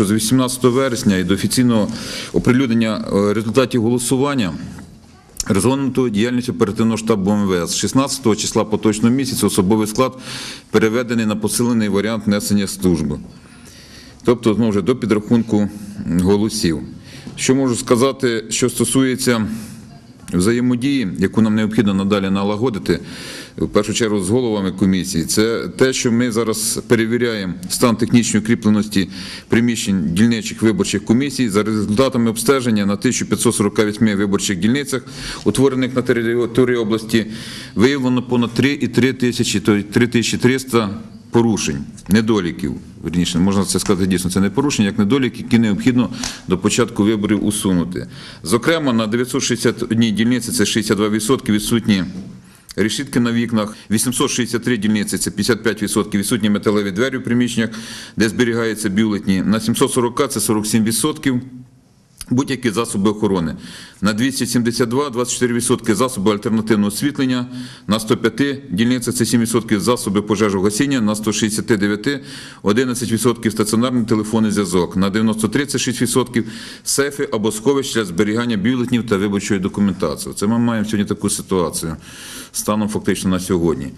що з 18 вересня і до офіційного оприлюднення е, результатів голосування Розгорнуто діяльність оперативного штабу МВС. 16 числа поточного місяця особовий склад переведений на посилений варіант несення служби. Тобто, знову ж до підрахунку голосів. Що можу сказати, що стосується взаємодії, яку нам необхідно надалі налагодити, в першу чергу з головами комісії, це те, що ми зараз перевіряємо стан технічної укріпленості приміщень дільничих виборчих комісій за результатами обстеження на 1548 виборчих дільницях, утворених на території області, виявлено понад 3,3 тисячі, то й 3300 порушень, недоліків. Вірніше, можна це сказати дійсно, це не порушення, як недоліки, які необхідно до початку виборів усунути. Зокрема, на 961 дільниці це 62% відсутні решітки на вікнах, 863 дільниці це 55% відсутні металеві двері в приміщеннях, де зберігаються бюлетні. На 740 це 47%. Будь-які засоби охорони. На 272 – 24% засоби альтернативного освітлення, на 105 дільницях це 7% засоби пожежогасіння, на 169 – 11% стаціонарний телефонний зв'язок, на 93 – це 6% сейфи або сховища для зберігання бюлетнів та виборчої документації. Це ми маємо сьогодні таку ситуацію станом фактично на сьогодні.